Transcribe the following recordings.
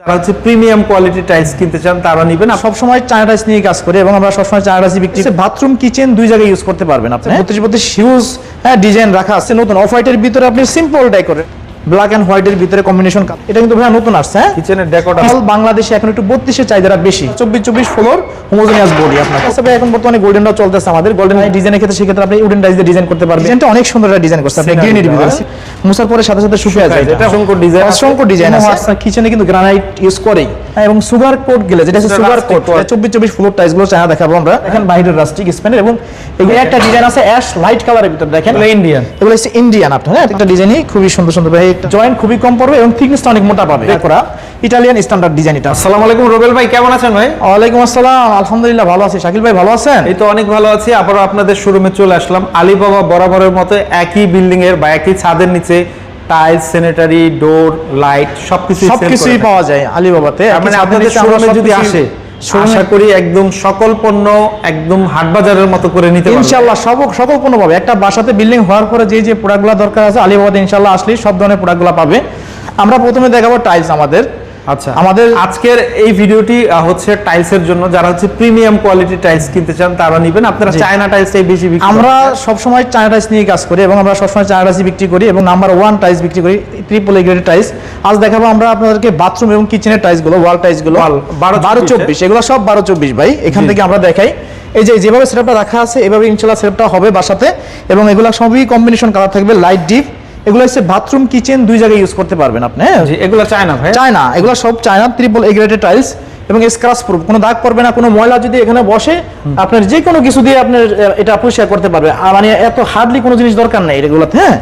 যারা হচ্ছে premium quality tiles কিনতে চান তারা নিবেন। না সবসময় চায়না টাইলস নিয়ে কাজ করে এবং আমরা সবসময় চায়না টাইলস বিক্রি বাথরুম কিচেন দুই জায়গায় ইউজ করতে পারবেন আপনি। বত্রিশ বত্রিশ হিউজ হ্যাঁ ডিজাইন রাখা আছে নতুন। অফ হোয়াইটের ভিতরে আপনি সিম্পল ডাই করে ব্ল্যাক অ্যান্ড হোয়াইটের ভিতরে কম্বিনেশন এটা কিন্তু ভাইয়া নতুন আসছে হ্যাঁ? কিচেনের ডেকোটা অল বাংলাদেশে এখন একটু বত্রিশের চাহিদাটা বেশি। চব্বিশ চব্বিশ ফ্লোর হোমোজেনিয়াস বডি আপনার। কাছে ভাই এখন বর্তমানে গোল্ডেনটাও চলতেছে আমাদের। গোল্ডেন ডিজাইনের ক্ষেত্রে সেক্ষেত্রে আপনি উডেন ডাইস দিয়ে ডিজাইন করতে পারবেন। ডিজাইনটা অনেক সুন্দর একটা ডিজাইন করছে আপনি গ্রিনের ভিতরে। দেওয়া। মুসার পরে সাথে সাথে শুকিয়ে যায় এটা। অসংখ্য আছে। অসংখ্য ডিজাইন আছে। কিচেনে কিন্তু গ্রানাইট ইউজ করেই। হ্যাঁ, এবং সুগার কোট গেলে যেটা এটা সুগার কোট চব্বিশ চব্বিশ ফ্লোর টাইসগুলো চায়না দেখাবো আমরা। দেখেন বাইরের রাস্টিক স্পেনের এবং এগুলো একটা ডিজাইন আছে অ্যাশ লাইট কালারের ভিতরে দেখেন। Indian। এগুলো হচ্ছে ইন্ডিয়ান আপনার হ্যাঁ? একটা ডিজাইনই খুবই সুন্দর সুন্দর। ভাই জয়েন্ট খুবই কম পড়বে এবং থিকনেসটা অনেক মোটা পাবে। করা ইটালিয়ান স্ট্যান্ডার্ড ডিজাইন এটা। আসসালামু আলাইকুম রবেল ভাই কেমন আছেন ভাই? ওয়ালাইকুম আসসালাম আলহামদুলিল্লাহ ভালো আছি। শাকিল ভাই ভালো আছেন? এই তো অনেক ভালো আছি। আবারও আপনাদের শোরুমে চলে আসলাম। আলিবাবা বরাবরের মতো একই বিল্ডিং এর বা একই ছাদের নিচে টাইলস স্যানিটারি ডোর লাইট সবকিছু সবকিছুই পাওয়া যায় আলিবাবাতে। মানে আপনাদের শোরুমে যদি আসে আশা করি একদম সকল পণ্য একদম হাট বাজারের মতো করে নিতে পারবেন ইনশাআল্লাহ সব সকল পণ্য পাবে একটা বাসাতে বিল্ডিং হওয়ার পরে যে যে প্রোডাক্টগুলো দরকার আছে আলিবাবাদ ইনশাআল্লাহ আসলে সব ধরনের প্রোডাক্টগুলো পাবে। আমরা প্রথমে দেখাবো টাইলস আমাদের। আচ্ছা। আমাদের আজকের এই ভিডিওটি হচ্ছে টাইলসের জন্য। যারা হচ্ছে প্রিমিয়াম কোয়ালিটি টাইলস কিনতে চান তারা নিবেন। আপনারা। চায়না টাইলসটাই বেশি বিক্রি আমরা। সবসময় চায়না টাইলস নিয়ে কাজ করি এবং আমরা সবসময় চায়না টাইলস বিক্রি করি এবং নাম্বার ওয়ান টাইলস বিক্রি করি ট্রিপল গ্রেডের টাইলস আজ দেখাবো আমরা আপনাদেরকে বাথরুম এবং কিচেনের টাইলসগুলো ওয়াল টাইলসগুলো। Wall, বারো চব্বিশ এগুলো সব বারো চব্বিশ ভাই। এখান থেকে আমরা দেখাই। এই যে যেভাবে সেটআপটা রাখা আছে এভাবে ইনশাল্লাহ সেটআপটা হবে বাসাতে। এবং এগুলো সবই কম্বিনেশন কালার থাকবে লাইট ডিপ এগুলো হচ্ছে বাথরুম কিচেন দুই জায়গায় ইউজ করতে পারবেন আপনি হ্যাঁ? এগুলো চায়না ভাই। চায়না এগুলো সব চায়না ট্রিপল এ গ্রেডের টাইলস এবং স্ক্রাচ প্রুফ কোনো দাগ পড়বে না কোনো ময়লা যদি এখানে বসে আপনার যে কোনো কিছু দিয়ে আপনার এটা পরিষ্কার করতে পারবে। মানে এত হার্ডলি কোনো জিনিস দরকার নেই এগুলোতে হ্যাঁ?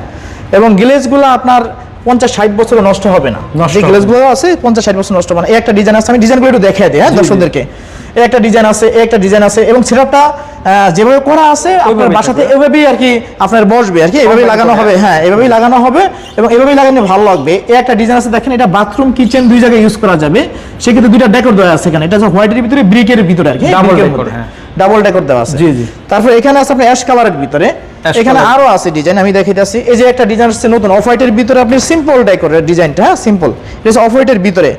এবং গ্লেজগুলো আপনার পঞ্চাশ ষাট বছর নষ্ট হবে না। যে হবে আছে পঞ্চাশ ষাট বছর নষ্ট হবে না। এই একটা ডিজাইন আছে আমি ডিজাইনগুলো একটু দেখাই দিই হ্যাঁ দর্শকদেরকে। একটা ডিজাইন আছে একটা ডিজাইন আছে এবং সেটআপটা যেভাবে করা আছে আপনার বাসাতে এভাবেই আর কি আপনার বসবে আর কি এভাবেই লাগানো হবে হ্যাঁ এভাবেই লাগানো হবে এবং এভাবেই লাগানো ভালো লাগবে। এই একটা ডিজাইন আছে দেখেন এটা বাথরুম কিচেন দুই জায়গায় ইউজ করা যাবে। সেক্ষেত্রে দুইটা ডেকোর দেওয়া আছে এখানে। এটা হচ্ছে হোয়াইটের ভিতরে ব্রিকের ভিতরে আর কি হ্যাঁ। ডাবল ডেকোর দেওয়া আছে। জি, জি। তারপর এখানে আছে আপনার অ্যাশ কালারের ভিতরে। এখানে আরও আছে ডিজাইন আমি দেখাইতেছি। এই যে একটা ডিজাইন আছে নতুন অফ হোয়াইটের ভিতরে আপনি সিম্পল ডেকোরের ডিজাইনটা হ্যাঁ সিম্পল এটা অফ হোয়াইটের ভিতরে।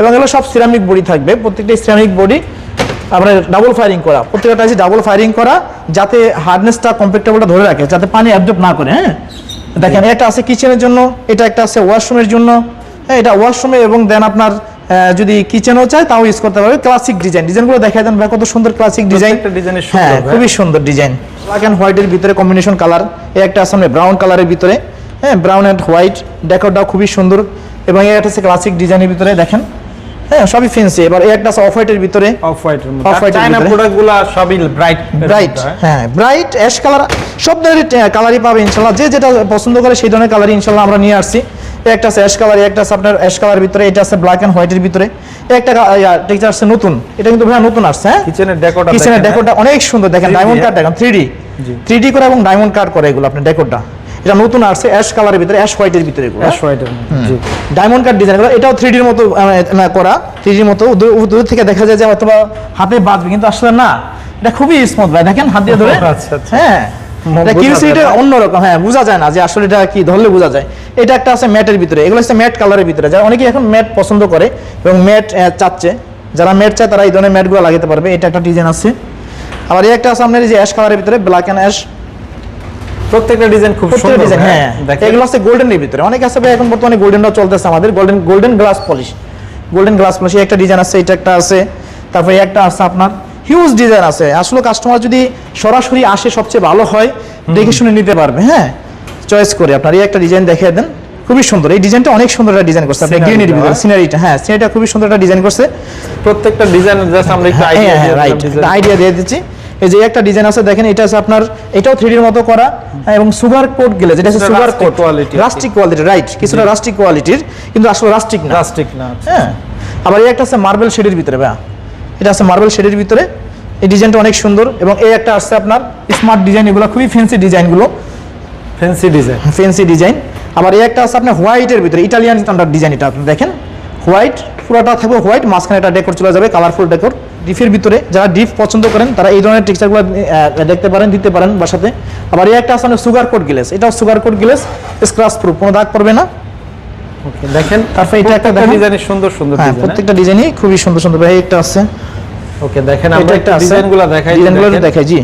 এবং এগুলো সব সিরামিক বডি থাকবে প্রত্যেকটা সিরামিক বডি আপনার ডাবল ফায়ারিং করা। প্রত্যেকটা আছে ডাবল ফায়ারিং করা যাতে হার্ডনেসটা কম্পেক্টেবলটা ধরে রাখে যাতে পানি অ্যাবজর্ব না করে হ্যাঁ? দেখেন এটা আছে কিচেনের জন্য এটা একটা আছে ওয়াশরুমের জন্য হ্যাঁ এটা ওয়াশরুমে এবং দেন আপনার যদি কিচেনও চায় তাও ইউজ করতে পারবে। ক্লাসিক ডিজাইন ডিজাইনগুলো দেখা দেন ভাই কত সুন্দর ক্লাসিক ডিজাইন হ্যাঁ খুবই সুন্দর ডিজাইন ব্ল্যাক অ্যান্ড হোয়াইটের ভিতরে কম্বিনেশন কালার এই একটা আছে ব্রাউন কালারের ভিতরে হ্যাঁ ব্রাউন অ্যান্ড হোয়াইট ডেকোরটাও খুবই সুন্দর। এবং এই একটা আছে ক্লাসিক ডিজাইনের ভিতরে দেখেন। হ্যাঁ সবই ফেন্সি এবার এই একটা আছে অফ হোয়াইটের ভিতরে অফ হোয়াইটের মধ্যে Off-white চায়না প্রোডাক্টগুলো সবই ব্রাইট ব্রাইট হ্যাঁ? ব্রাইট অ্যাশ কালার সব ধরনের কালারই পাবে ইনশাল্লাহ। যে যেটা পছন্দ করে সেই ধরনের কালারই ইনশাল্লাহ আমরা নিয়ে আসছি। একটা আছে অ্যাশ কালার একটা আছে আপনার অ্যাশ কালার ভিতরে এটা আছে ব্ল্যাক অ্যান্ড হোয়াইটের ভিতরে। একটা টেক্সচার আসছে নতুন। এটা কিন্তু ভাইয়া নতুন আসছে হ্যাঁ? কিচেনের ডেকোটা কিচেনের ডেকোরটা অনেক সুন্দর। দেখেন ডায়মন্ড কাট দেখেন থ্রি ডি জি। থ্রি ডি করে এবং ডায়মন্ড কাট করে এগুলো আপনার ডেকোরটা এটা নতুন আসছে অ্যাশ কালারের ভিতরে অ্যাশ হোয়াইটের ভিতরে এগুলো। অ্যাশ হোয়াইটের জি। ডায়মন্ড কাট ডিজাইন করা এটাও থ্রি ডির মতো না, করা থ্রি ডির মতো। দূর থেকে দেখা যায় যে অথবা হাতে বাঁচবে কিন্তু আসলে না এটা খুবই স্মুথ ভাই। দেখেন হাত দিয়ে ধরে। আচ্ছা, আচ্ছা। হ্যাঁ। এটা। অন্যরকম হ্যাঁ বোঝা যায় না যে আসলে এটা কি ধরলে বোঝা যায়। এটা একটা আছে ম্যাটের ভিতরে এগুলো হচ্ছে ম্যাট কালারের ভিতরে। যারা অনেকে এখন ম্যাট পছন্দ করে এবং ম্যাট চাচ্ছে যারা ম্যাট চায় তারা এই ধরনের ম্যাটগুলো লাগাতে পারবে। এটা একটা ডিজাইন আছে। আবার এই একটা আছে আপনার এই যে অ্যাশ কালারের ভিতরে ব্ল্যাক অ্যান্ড অ্যাশ প্রত্যেকটা ডিজাইন খুব সুন্দর ডিজাইন হ্যাঁ। দেখেন। এগুলো আছে গোল্ডেনের ভিতরে। অনেক আছে ভাই এখন বর্তমানে গোল্ডেনটাও চলতেছে আমাদের। Golden golden glass polish golden glass polish একটা ডিজাইন আছে এটা একটা আছে। তারপরে একটা আছে আপনার হিউজ ডিজাইন আছে। আসলে কাস্টমার যদি সরাসরি আসে সবচেয়ে ভালো হয় দেখে শুনে নিতে পারবে হ্যাঁ। চয়েস করে আপনার। এই একটা ডিজাইন দেখিয়ে দেন। খুবই সুন্দর। এই ডিজাইনটা অনেক সুন্দর একটা ডিজাইন করছে। আপনি গ্রিনের। ভিতরে সিনারিটা হ্যাঁ। সিনারিটা খুবই সুন্দর একটা ডিজাইন করছে। প্রত্যেকটা ডিজাইন জাস্ট আমরা একটু হ্যাঁ আইডিয়া হ্যাঁ আইডিয়া দিয়ে দিচ্ছি। এই যে একটা ডিজাইন আছে দেখেন এটা আছে আপনার এটাও থ্রিডির মতো করা এবং সুগার কোট গেলে যেটা হচ্ছে sugar coat quality। Rustic quality right কিছুটা রাস্টিক কোয়ালিটির কিন্তু আসলে রাস্টিক না। প্লাস্টিক না হ্যাঁ। আবার এই একটা আছে মার্বেল শেডের ভিতরে ভাই এটা আছে মার্বেল শেডের ভিতরে। এই ডিজাইনটা অনেক সুন্দর এবং এই একটা আসছে আপনার স্মার্ট ডিজাইন এগুলো খুবই ফ্যান্সি ডিজাইনগুলো ফ্যান্সি ডিজাইন ফ্যান্সি ডিজাইন আবার এই একটা আছে আপনার হোয়াইটের ভিতরে ইটালিয়ান স্ট্যান্ডার্ড ডিজাইন এটা আপনি দেখেন। হোয়াইট পুরোটা থাকবে হোয়াইট মাঝখানে একটা ডেকোর চলে যাবে কালারফুল ডেকোর ডিফের ভিতরে যারা ডিফ পছন্দ করেন তারা এই ধরনের টেক্সচারগুলো দেখতে পারেন দিতে পারেন বাসাতে। আবার এই একটা আছে আপনার সুগার কোট গ্লেস এটাও sugar coat glaze scratch proof কোনো দাগ পড়বে না। ওকে দেখেন তারপর এটা একটা ডিজাইন। ডিজাইনের সুন্দর সুন্দর হ্যাঁ প্রত্যেকটা ডিজাইনই খুবই সুন্দর সুন্দর। ভাই একটা আছে। ওকে দেখেন আমরা একটা ডিজাইনগুলো দেখাই ডিজাইনগুলো দেখাই জি।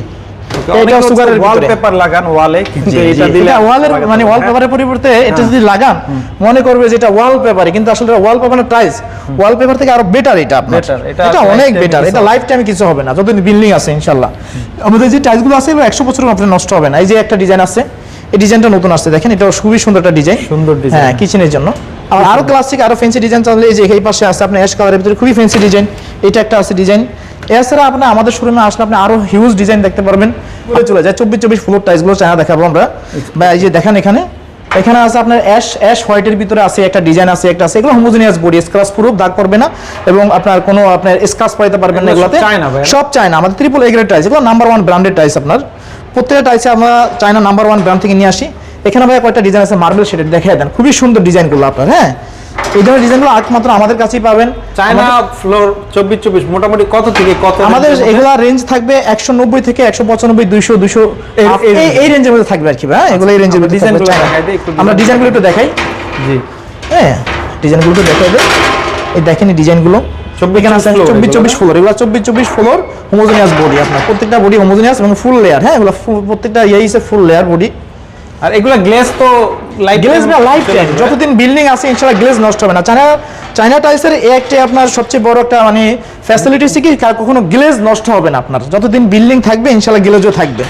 এটা সুগারের ওয়ালপেপার লাগান ওয়ালে কিন্তু এটা দিলে ওয়ালের মানে হ্যাঁ? পেপারের পরিবর্তে এটা যদি লাগান মনে করবে যে এটা ওয়াল কিন্তু আসলে ওয়াল পেপারের টাইলস ওয়াল থেকে আরও বেটার এটা আপনার। এটা এটা অনেক বেটার এটা লাইফ টাইমে কিছু হবে না যতদিন বিল্ডিং আছে ইনশাআল্লাহ। আমাদের যে টাইলস আছে এগুলো একশো বছর আপনার নষ্ট হবে না। এই যে একটা ডিজাইন আছে এই ডিজাইনটা নতুন আসছে দেখেন এটা খুবই সুন্দর একটা ডিজাইন সুন্দর। হ্যাঁ কিচেনের জন্য। আর আরও ক্লাসিক আরও ফ্যান্সি ডিজাইন এই যে এই পাশে আছে আপনার অ্যাশ কালারের ভিতরে খুবই ফ্যান্সি ডিজাইন এটা একটা আছে ডিজাইন এছাড়া আপনার আমাদের শোরুমে আসলে আপনি আরও হিউজ ডিজাইন দেখতে পারবেন। চলে যায়। চব্বিশ চব্বিশ ফ্লোর টাইলসগুলো চায়না দেখাবো আমরা। বা এই যে দেখেন এখানে। এখানে আছে আপনার অ্যাশ অ্যাশ হোয়াইটের ভিতরে আছে একটা ডিজাইন আছে একটা আছে। এগুলো হোমোজেনিয়াস বডি স্ক্রাচ প্রুফ দাগ পড়বে না। এবং আপনার কোনো আপনার স্ক্রাচ পাইতে পারবেন না এগুলোতে। সব চায়না আমাদের ট্রিপল এগ্রেড টাইলস এগুলো নাম্বার ওয়ান ব্র্যান্ডেড টাইলস আপনার। প্রত্যেকটা টাইলসে আমরা চায়না নাম্বার ওয়ান ব্র্যান্ড থেকে নিয়ে আসি। এখানে ভাই কয়েকটা ডিজাইন আছে মার্বেল শেডের দেখিয়ে দেন। খুবই সুন্দর ডিজাইনগুলো আপনার হ্যাঁ? এই ধরনের ডিজাইনগুলো একমাত্র আমাদের কাছেই পাবেন। চায়না ফ্লোর চব্বিশ চব্বিশ মোটামুটি কত থেকে কত আমাদের? এগুলা রেঞ্জ থাকবে একশো নব্বই থেকে একশো পঁচানব্বই দুইশো দুইশো এই- রেঞ্জের মধ্যে থাকবে আর কি হ্যাঁ এগুলো এই রেঞ্জের মধ্যে আমরা ডিজাইন ডিজাইনগুলো একটু দেখাই। জি। হ্যাঁ ডিজাইনগুলো একটু দেখাই এই দেখেন এই ডিজাইনগুলো 24 এখানে আছে floor চব্বিশ চব্বিশ? ফ্লোর এগুলো চব্বিশ চব্বিশ ফ্লোর হোমোজেনিয়াস বডি আপনার। প্রত্যেকটা বডি হোমোজেনিয়াস এবং ফুল লেয়ার হ্যাঁ? এগুলো প্রত্যেকটা ইয়ে ফুল লেয়ার বডি আর এগুলা গ্লেজ তো লাইফ গ্লেজ না লাইফ টাইম যতদিন বিল্ডিং আছে ইনশাআল্লাহ গ্লেজ নষ্ট হবে না। চায়না চায়না টাইলসের এই একটা আপনার সবচেয়ে বড় একটা মানে ফ্যাসিলিটি কি? কখনো গ্লেজ নষ্ট হবে না আপনার। যতদিন বিল্ডিং থাকবে ইনশাআল্লাহ গ্লেজও থাকবে।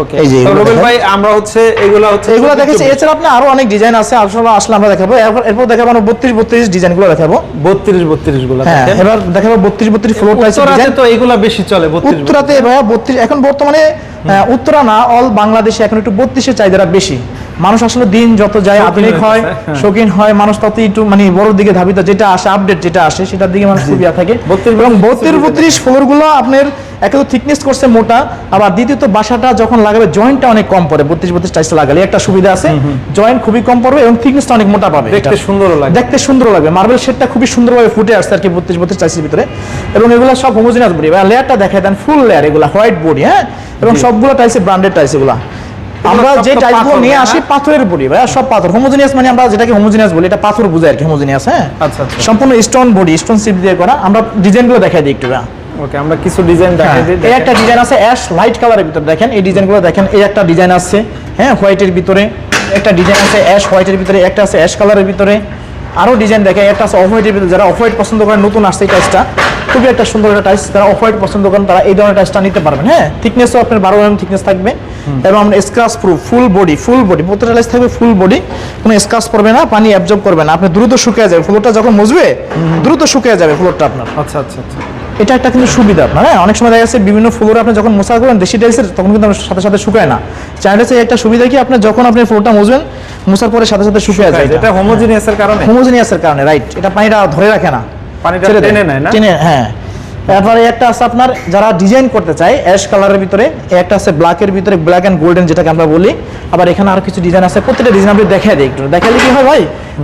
ওকে এই যে রবিল। ভাই আমরা হচ্ছে এগুলা হচ্ছে এগুলো দেখেছি। এছাড়া আপনি আরও অনেক ডিজাইন আছে। আসলে আসলে আমরা দেখাবো। এরপর এরপর দেখাবো আমরা বত্রিশ বত্রিশ ডিজাইনগুলো দেখাবো। 32 32 গুলো হ্যাঁ এবার দেখাবো বত্রিশ বত্রিশ ফ্লোর টাইলসের ডিজাইন তো এগুলা বেশি চলে 32 উত্তরাতে ভাইয়া বত্রিশ এখন বর্তমানে উত্তরা না অল বাংলাদেশে এখন একটু বত্রিশের চাহিদাটা বেশি। মানুষ আসলে দিন যত যায় আধুনিক হয় হ্যাঁ। শৌখিন হয় মানুষ তত একটু মানে বড় দিকে ধাবিত যেটা আসে আপডেট যেটা আসে সেটার দিকে মানুষ খুব থাকে। এবং বত্রিশ বত্রিশ বত্রিশ ফ্লোরগুলো আপনার একে তো থিকনেস করছে মোটা আবার দ্বিতীয়ত বাসাটা যখন লাগাবে জয়েন্টটা অনেক কম পড়ে বত্রিশ বত্রিশ টাইসটা লাগালে। একটা সুবিধা আছে জয়েন্ট খুবই কম পড়বে এবং থিকনেসটা অনেক মোটা পাবে। দেখতে সুন্দর সুন্দরও লাগে। দেখতে সুন্দর লাগবে মার্বেল শেডটা খুবই সুন্দরভাবে ফুটে আসছে আর কি বত্রিশ বত্রিশ টাইসের ভিতরে। এবং এগুলো সব হোমোজিনাস বডি লেয়ারটা দেখায় দেন ফুল লেয়ার এগুলো হোয়াইট বডি হ্যাঁ? এবং সবগুলো টাইসে ব্র্যান্ডেড টাইস এগুলো। আমরা যে তো টাইপগুলো নিয়ে হ্যাঁ? আসি পাথরের বডি ভাই সব পাথর। হোমোজিনিয়াস মানে আমরা যেটাকে হোমোজিনিয়াস বলি এটা পাথর বোঝায় আর কি হোমোজিনিয়াস হ্যাঁ? আচ্ছা, আচ্ছা। সম্পূর্ণ স্টোন বডি স্টোন সিপ দিয়ে করা। আমরা ডিজাইনগুলো দেখাই দিই একটু ওকে আমরা কিছু ডিজাইন দেখাই দিই এই একটা ডিজাইন আছে অ্যাশ লাইট কালারের ভিতরে দেখেন। এই ডিজাইনগুলো দেখেন এই একটা ডিজাইন আছে হ্যাঁ হোয়াইটের ভিতরে। একটা ডিজাইন আছে অ্যাশ হোয়াইটের ভিতরে একটা আছে অ্যাশ কালারের ভিতরে। আরও ডিজাইন দেখে একটা আছে অফ হোয়াইটের ভিতরে। যারা অফ হোয়াইট পছন্দ করেন নতুন আসছে এই টাইসটা খুবই একটা সুন্দর একটা টাইস যারা অফ হোয়াইট পছন্দ করেন তারা এই ধরনের টাইসটা নিতে পারবেন। হ্যাঁ থিকনেসও আপনার বারো এম থিকনেস থাকবে এবং scratch proof full body full body প্রত্যেকটা টাইস থাকবে ফুল বডি কোনো স্ক্রাচ পড়বে না পানি অ্যাবজর্ব করবে না। আপনি দ্রুত শুকিয়ে যাবে ফ্লোরটা যখন মুছবে দ্রুত শুকিয়ে যাবে ফ্লোরটা আপনার। আচ্ছা আচ্ছা আচ্ছা। এটা একটা কিন্তু সুবিধা আপনার হ্যাঁ? অনেক সময় দেখা যাচ্ছে বিভিন্ন ফ্লোর আপনি যখন মোছা করেন দেশি টাইলসের তখন কিন্তু আপনার সাথে সাথে শুকায় না। চাইনা টাইলসের একটা সুবিধা কি আপনি যখন আপনি ফ্লোরটা মুছবেন মোছার পরে সাথে সাথে শুকিয়ে যায় এটা। হোমোজিনিয়াসের কারণে? হোমোজিনিয়াসের কারণে রাইট এটা পানিটা ধরে রাখে না। পানিটা টেনে নেয় না? টেনে হ্যাঁ। তারপরে একটা আছে আপনার যারা ডিজাইন করতে চায় অ্যাশ কালারের ভিতরে একটা আছে ব্ল্যাকের ভিতরে ব্ল্যাক অ্যান্ড গোল্ডেন যেটাকে আমরা বলি। আবার এখানে আরও কিছু ডিজাইন আছে প্রত্যেকটা ডিজাইন আপনি দেখাই দিই একটু। দেখালে কি হয় ভাই?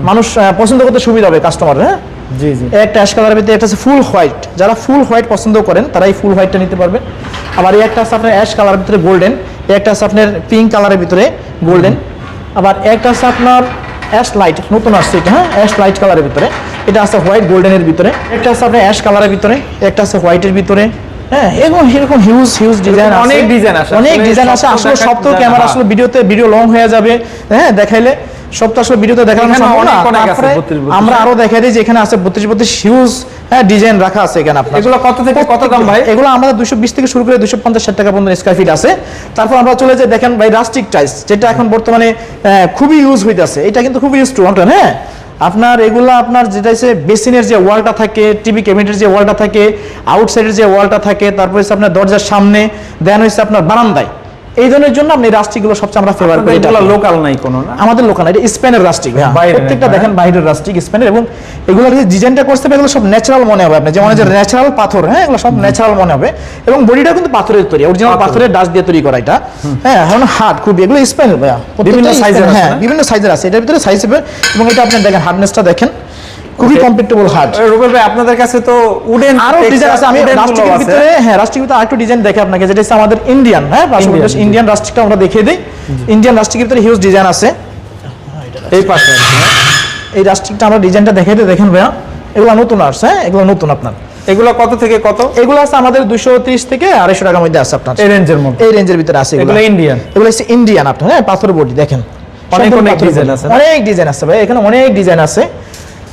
মানুষ পছন্দ করতে সুবিধা হবে কাস্টমার হ্যাঁ? জি জি। একটা অ্যাশ কালারের ভিতরে একটা আছে ফুল হোয়াইট যারা ফুল হোয়াইট পছন্দ করেন তারা এই ফুল হোয়াইটটা নিতে পারবেন। আবার এই একটা আছে আপনার অ্যাশ কালারের ভিতরে গোল্ডেন একটা আছে আপনার পিঙ্ক কালারের ভিতরে গোল্ডেন আবার একটা আছে আপনার অ্যাশ লাইট নতুন আসছে এটা হ্যাঁ? অ্যাশ লাইট কালারের ভিতরে। এটা আছে হোয়াইট গোল্ডেনের ভিতরে। একটা আছে আপনার অ্যাশ কালারের ভিতরে একটা আছে হোয়াইটের ভিতরে। হ্যাঁ এরকম এরকম হিউজ হিউজ ডিজাইন অনেক ডিজাইন আছে। অনেক ডিজাইন আছে। আসলে সব তো ক্যামেরা হ্যাঁ। আসলে ভিডিওতে ভিডিও লং হয়ে যাবে। হ্যাঁ দেখাইলে সব তো আসলে ভিডিওতে দেখানো এখানে সম্ভব না। অনেক অনেক আছে, তারপরে 32 32 আমরা আরও দেখাই দিই যে এখানে আছে বত্রিশ বত্রিশ হিউজ হ্যাঁ ডিজাইন রাখা আছে এখানে আপনার। এগুলো কত থেকে কত দাম ভাই? এগুলো আমাদের দুশো বিশ থেকে শুরু করে দুশো পঞ্চাশ ষাট টাকা পর্যন্ত স্কোয়ার ফিট আছে। তারপর আমরা চলে যাই দেখেন ভাই রাস্টিক টাইলস যেটা এখন বর্তমানে খুবই ইউজ হইতেছে। এটা কিন্তু খুবই ইউজ টু হ্যাঁ? আপনার এগুলো আপনার যেটা হচ্ছে বেসিনের যে ওয়ালটা থাকে টিভি ক্যাবিনেটের যে ওয়ালটা থাকে আউটসাইডের যে ওয়ালটা থাকে তারপর হচ্ছে আপনার দরজার সামনে দেন হচ্ছে আপনার বারান্দায়। এই ধরনের জন্য আপনি রাস্টিকগুলো সবচেয়ে আমরা ফেভার করি এটা লোকাল নাই কোনো না? আমাদের লোকাল এটা স্পেনের রাস্টিক হ্যাঁ। প্রত্যেকটা দেখেন বাইরের রাস্টিক স্পেনের এবং এগুলোর যে ডিজাইনটা করতে হবে এগুলো সব ন্যাচারাল মনে হবে আপনার। যেমন যে ন্যাচারাল পাথর হ্যাঁ এগুলো সব ন্যাচারাল মনে হবে। এবং বডিটা কিন্তু পাথরের তৈরি অরিজিনাল পাথরের। ডাস্ট দিয়ে তৈরি করা এটা। হ্যাঁ এখন হার্ড খুব এগুলো স্পেনের ভাইয়া বিভিন্ন আছে হ্যাঁ বিভিন্ন সাইজের আছে। এটার ভিতরে সাইজ হবে এবং এটা আপনি দেখেন হার্ডনেসটা দেখেন। খুবই. কম্পিটেবল হার্ড রুবেল ভাই আপনাদের কাছে তো উডেন আরও ডিজাইন আছে আমি রাস্টিকের ভিতরে হ্যাঁ রাস্টিকের ভিতরে আরেকটু ডিজাইন দেখে আপনাকে যেটা হচ্ছে আমাদের ইন্ডিয়ান হ্যাঁ ইন্ডিয়ান রাস্টিকটা আমরা দেখিয়ে দিই। ইন্ডিয়ান রাস্টিকের ভিতরে হিউজ ডিজাইন আছে। এই পাশে হ্যাঁ? এই রাস্টিকটা আমরা ডিজাইনটা দেখাইতে দেখেন ভাইয়া। এগুলো নতুন আসছে হ্যাঁ এগুলো নতুন আপনার। এগুলো কত থেকে কত? এগুলো আছে আমাদের দুশো ত্রিশ থেকে আড়াইশো টাকার মধ্যে আছে আপনার। এই রেঞ্জের মধ্যে। এই রেঞ্জের ভিতরে আছে এগুলো। ইন্ডিয়ান এগুলো হচ্ছে ইন্ডিয়ান আপনার হ্যাঁ পাথর বডি দেখেন। অনেক অনেক body। আছে অনেক ডিজাইন আছে ভাই এখানে অনেক ডিজাইন আছে।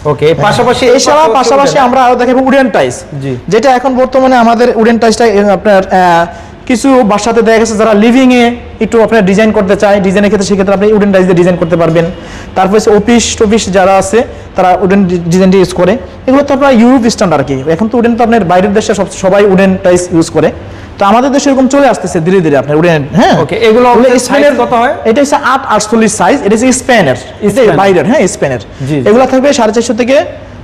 ওকে পাশাপাশি এছাড়া পাশাপাশি আমরা আরও দেখাবো উডেন টাইস যেটা এখন বর্তমানে আমাদের উডেন টাইসটা আপনার কিছু বাসাতে দেখা গেছে যারা লিভিং এ একটু আপনার ডিজাইন করতে চায় ডিজাইনের ক্ষেত্রে সেক্ষেত্রে আপনি উডেন টাইস দিয়ে ডিজাইন করতে পারবেন। তারপরে অফিস টফিস যারা আছে তারা উডেন ডিজাইনটি ইউজ করে। এগুলো তো আপনার ইউরোপ স্ট্যান্ডার্ড কি। এখন তো উডেন তো আপনার বাইরের দেশে সব সবাই উডেন টাইস ইউজ করে। তো আমাদের দেশে এরকম চলে আসতেছে ধীরে ধীরে আপনার উডেন হ্যাঁ। Okay, এগুলো স্পেনের কত হয়? এটা হচ্ছে আট আটচল্লিশ সাইজ এটা হচ্ছে স্পেনের। বাইরের হ্যাঁ স্পেনের। এগুলো থাকবে সাড়ে চারশো থেকে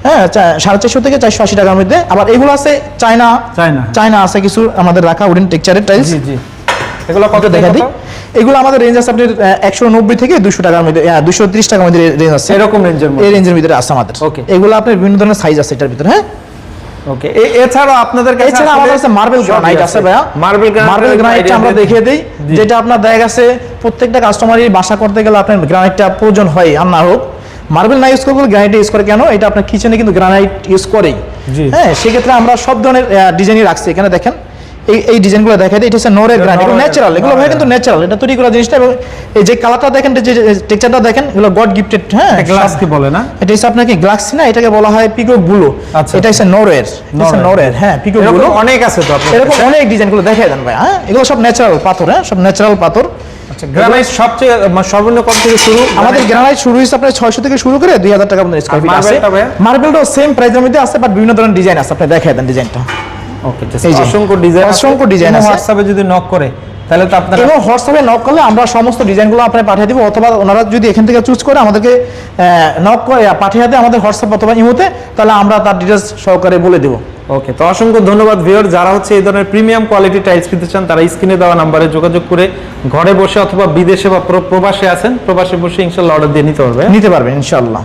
হ্যাঁ সাড়ে চারশো থেকে চারশো আশি টাকার মধ্যে। আবার এগুলো আছে চায়না। চায়না। চায়না আছে কিছু আমাদের রাখা উডেন টেক্সচারের টাইলস জি এগুলো কত দেখা দিই। এগুলো আমাদের রেঞ্জ আছে আপনার একশো নব্বই থেকে দুশো টাকার মধ্যে দুশো ত্রিশ টাকার মধ্যে রেঞ্জ আছে। এরকম রেঞ্জের এই রেঞ্জের ভিতরে আছে আমাদের। Okay. এগুলো আপনার বিভিন্ন ধরনের সাইজ আছে এটার ভিতরে হ্যাঁ। ওকে এছাড়াও আপনাদের কাছে এছাড়া আমাদের কাছে মার্বেল গ্রানাইট আছে। ভাইয়া। মার্বেল মার্বেল গ্রানাইটটা আমরা দেখিয়ে দিই। যেটা আপনার দেখা গেছে প্রত্যেকটা কাস্টমারই বাসা করতে গেলে আপনার গ্রানাইটটা প্রয়োজন হয় আর না হোক। মার্বেল না ইউজ করব গ্রানাইট ইউজ করে কেন? এটা আপনার কিচেনে কিন্তু গ্রানাইট ইউজ করেই। হ্যাঁ সেক্ষেত্রে আমরা সব ধরনের ডিজাইন রাখছি। এখানে দেখেন এই এই ডিজাইনগুলো দেখা দিই এটা হচ্ছে নোরের গ্রানাইট এগুলো ন্যাচারাল এগুলো ভাই কিন্তু ন্যাচারাল এটা তৈরি করা জিনিসটা এবং এই যে কালারটা দেখেন যে টেক্সচারটা দেখেন এগুলো গড গিফটেড হ্যাঁ? গ্লাস কি বলে না? এটা হচ্ছে আপনাকে গ্লাক্সি না এটাকে বলা হয় পিকক ব্লু আচ্ছা। এটা হচ্ছে নোরের এটা হচ্ছে নরের। হ্যাঁ পিকক ব্লু অনেক আছে তো আপনার এরকম অনেক ডিজাইনগুলো দেখাই দেন ভাই হ্যাঁ? এগুলো সব ন্যাচারাল পাথর হ্যাঁ? সব ন্যাচারাল পাথর। আচ্ছা গ্রানাইট সবচেয়ে মানে সর্বনিম্ন কত থেকে শুরু? আমাদের গ্রানাইট শুরু হয়েছে আপনার ছয়শো থেকে শুরু করে দুই হাজার টাকা পর্যন্ত স্কোয়ার ফিট আছে। মার্বেলটাও সেম প্রাইসের মধ্যে আছে বাট বিভিন্ন ধরনের ডিজাইন আছে আপনি দেখাই দেন ডিজাইনটা ওকে অসংখ্য ডিজাইন অসংখ্য design আছে। হোয়াটসঅ্যাপে যদি নক করে তাহলে তো আপনারা এবং হোয়াটসঅ্যাপে নক করলে আমরা সমস্ত ডিজাইনগুলো আপনার পাঠিয়ে দিব অথবা ওনারা যদি এখান থেকে চুজ করে আমাদেরকে নক করে পাঠিয়ে দেয় আমাদের হোয়াটসঅ্যাপ অথবা ইমোতে তাহলে আমরা তার ডিটেলস সহকারে বলে দেবো। ওকে তো অসংখ্য ধন্যবাদ যারা হচ্ছে এই ধরনের প্রিমিয়াম কোয়ালিটি টাইলস কিনতে চান তারা স্ক্রিনে দেওয়া নাম্বারে যোগাযোগ করে ঘরে বসে অথবা বিদেশে বা প্রবাসে আছেন প্রবাসে বসে ইনশাল্লাহ অর্ডার দিয়ে নিতে পারবে। নিতে পারবেন ইনশাল্লাহ।